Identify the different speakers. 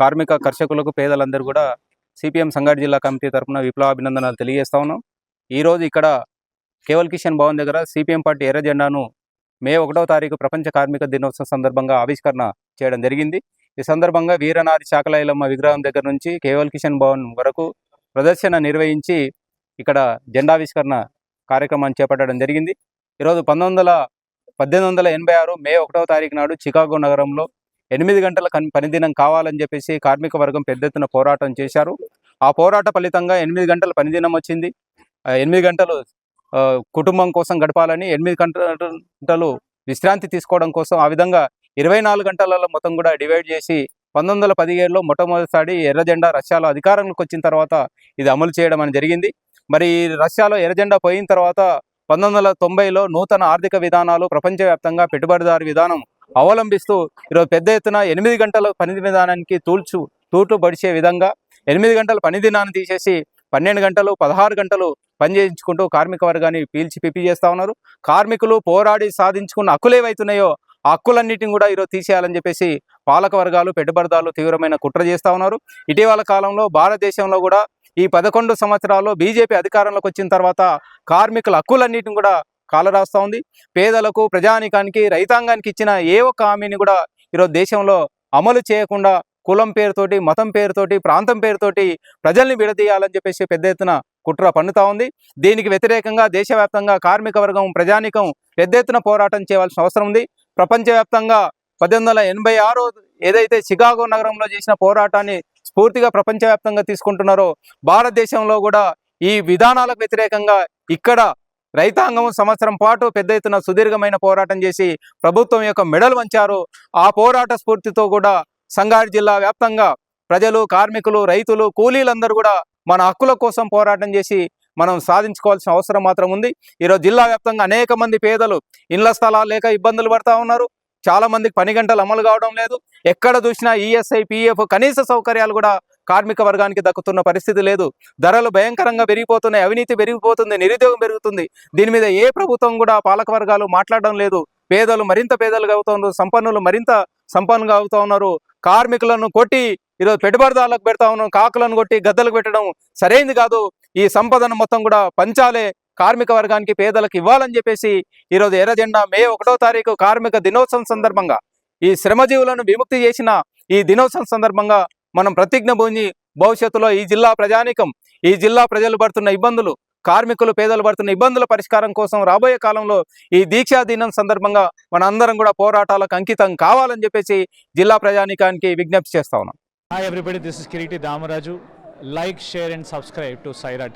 Speaker 1: కార్మిక కర్షకులకు పేదలందరూ కూడా సిపిఎం సంగారెడ్డి జిల్లా కమిటీ తరపున విప్లవాభినందనలు తెలియజేస్తా ఉన్నాం. ఈరోజు ఇక్కడ కేవల్ కిషన్ భవన్ దగ్గర సిపిఎం పార్టీ ఎర్ర జెండాను మే ఒకటో తారీఖు ప్రపంచ కార్మిక దినోత్సవం సందర్భంగా ఆవిష్కరణ చేయడం జరిగింది. ఈ సందర్భంగా వీరనారి చాకలాయిలమ్మ విగ్రహం దగ్గర నుంచి కేవల్ కిషన్ భవన్ వరకు ప్రదర్శన నిర్వహించి ఇక్కడ జెండావిష్కరణ కార్యక్రమాన్ని చేపట్టడం జరిగింది. ఈరోజు పంతొమ్మిది వందల పద్దెనిమిది వందల ఎనభై ఆరు మే ఒకటవ తారీఖు నాడు చికాగో నగరంలో ఎనిమిది గంటల పనిదినం కావాలని చెప్పేసి కార్మిక వర్గం పెద్ద ఎత్తున పోరాటం చేశారు. ఆ పోరాట ఫలితంగా ఎనిమిది గంటల పనిదినం వచ్చింది. ఎనిమిది గంటలు కుటుంబం కోసం గడపాలని ఎనిమిది గంటలు విశ్రాంతి తీసుకోవడం కోసం ఆ విధంగా ఇరవై నాలుగు గంటలలో మొత్తం కూడా డివైడ్ చేసి పంతొమ్మిది వందల పదిహేడులో మొట్టమొదటిసారి ఎర్ర జెండా రష్యాలో అధికారంలోకి వచ్చిన తర్వాత ఇది అమలు చేయడం అని జరిగింది. మరి ఈ రష్యాలో ఎర్రజెండా పోయిన తర్వాత పంతొమ్మిది వందల తొంభైలో నూతన ఆర్థిక విధానాలు ప్రపంచవ్యాప్తంగా పెట్టుబడిదారు విధానం అవలంబిస్తూ ఈరోజు పెద్ద ఎత్తున ఎనిమిది గంటల పని విధానానికి తూల్చు తూట్లు పడిచే విధంగా ఎనిమిది గంటల పని దినాన్ని తీసేసి పన్నెండు గంటలు పదహారు గంటలు పని చేయించుకుంటూ కార్మిక వర్గాన్ని పీల్చి పిప్పి చేస్తా ఉన్నారు. కార్మికులు పోరాడి సాధించుకున్న హక్కులు ఏవైతున్నాయో ఆ హక్కులన్నిటిని కూడా ఈరోజు తీసేయాలని చెప్పేసి పాలక వర్గాలు పెట్టుబడిదారులు తీవ్రమైన కుట్ర చేస్తా ఉన్నారు. ఇటీవల కాలంలో భారతదేశంలో కూడా ఈ పదకొండు సంవత్సరాల్లో బీజేపీ అధికారంలోకి వచ్చిన తర్వాత కార్మికుల హక్కులన్నిటిని కూడా కాలరాస్తా ఉంది. పేదలకు ప్రజానికానికి రైతాంగానికి ఇచ్చిన ఏ ఒక్క హామీని కూడా ఈరోజు దేశంలో అమలు చేయకుండా కులం పేరుతోటి మతం పేరుతోటి ప్రాంతం పేరుతోటి ప్రజల్ని విడదీయాలని చెప్పేసి పెద్ద ఎత్తున కుట్ర పన్నుతా ఉంది. దీనికి వ్యతిరేకంగా దేశవ్యాప్తంగా కార్మిక వర్గం ప్రజానికం పెద్ద ఎత్తున పోరాటం చేయవలసిన అవసరం ఉంది. ప్రపంచవ్యాప్తంగా పద్దెనిమిది వందల ఎనభై ఆరు ఏదైతే చికాగో నగరంలో చేసిన పోరాటాన్ని స్ఫూర్తిగా ప్రపంచవ్యాప్తంగా తీసుకుంటున్నారో భారతదేశంలో కూడా ఈ విధానాలకు వ్యతిరేకంగా ఇక్కడ రైతాంగం సంవత్సరం పాటు పెద్ద ఎత్తున సుదీర్ఘమైన పోరాటం చేసి ప్రభుత్వం యొక్క మెడలు వంచారు. ఆ పోరాట స్ఫూర్తితో కూడా సంగారెడ్డి జిల్లా వ్యాప్తంగా ప్రజలు కార్మికులు రైతులు కూలీలందరూ కూడా మన హక్కుల కోసం పోరాటం చేసి మనం సాధించుకోవాల్సిన అవసరం మాత్రం ఉంది. ఈరోజు జిల్లా వ్యాప్తంగా అనేక మంది పేదలు ఇళ్ళ స్థలాలు లేక ఇబ్బందులు పడతా ఉన్నారు. చాలా మందికి పని గంటలు అమలు కావడం లేదు. ఎక్కడ చూసినా ఈఎస్ఐ పిఎఫ్ కనీస సౌకర్యాలు కూడా కార్మిక వర్గానికి దక్కుతున్న పరిస్థితి లేదు. ధరలు భయంకరంగా పెరిగిపోతున్నాయి. అవినీతి పెరిగిపోతుంది. నిరుద్యోగం పెరుగుతుంది. దీని మీద ఏ ప్రభుత్వం కూడా పాలక వర్గాలు మాట్లాడడం లేదు. పేదలు మరింత పేదలుగా అవుతా సంపన్నులు మరింత సంపన్నుగా అవుతా ఉన్నారు. కార్మికులను కొట్టి ఈరోజు పెట్టుబడిదారులకు పెడతా ఉన్నాం. కాకులను కొట్టి గద్దలకు పెట్టడం సరైంది కాదు. ఈ సంపదను మొత్తం కూడా పంచాలే. కార్మిక వర్గానికి పేదలకు ఇవ్వాలని చెప్పేసి ఈరోజు ఎర్రజెండా మే ఒకటో తారీఖు కార్మిక దినోత్సవం సందర్భంగా ఈ శ్రమజీవులను విముక్తి చేసిన ఈ దినోత్సవం సందర్భంగా మనం ప్రతిజ్ఞ భూమి భవిష్యత్తులో ఈ జిల్లా ప్రజానికం ఈ జిల్లా ప్రజలు పడుతున్న ఇబ్బందులు కార్మికులు పేదలు పడుతున్న ఇబ్బందుల పరిష్కారం కోసం రాబోయే కాలంలో ఈ దీక్షా దినం సందర్భంగా మన అందరం కూడా పోరాటాలకు అంకితం కావాలని చెప్పేసి జిల్లా ప్రజానికానికి విజ్ఞప్తి చేస్తా ఉన్నాం
Speaker 2: Hi everybody, this is Kiriti Damaraju. Like, share and subscribe to Saira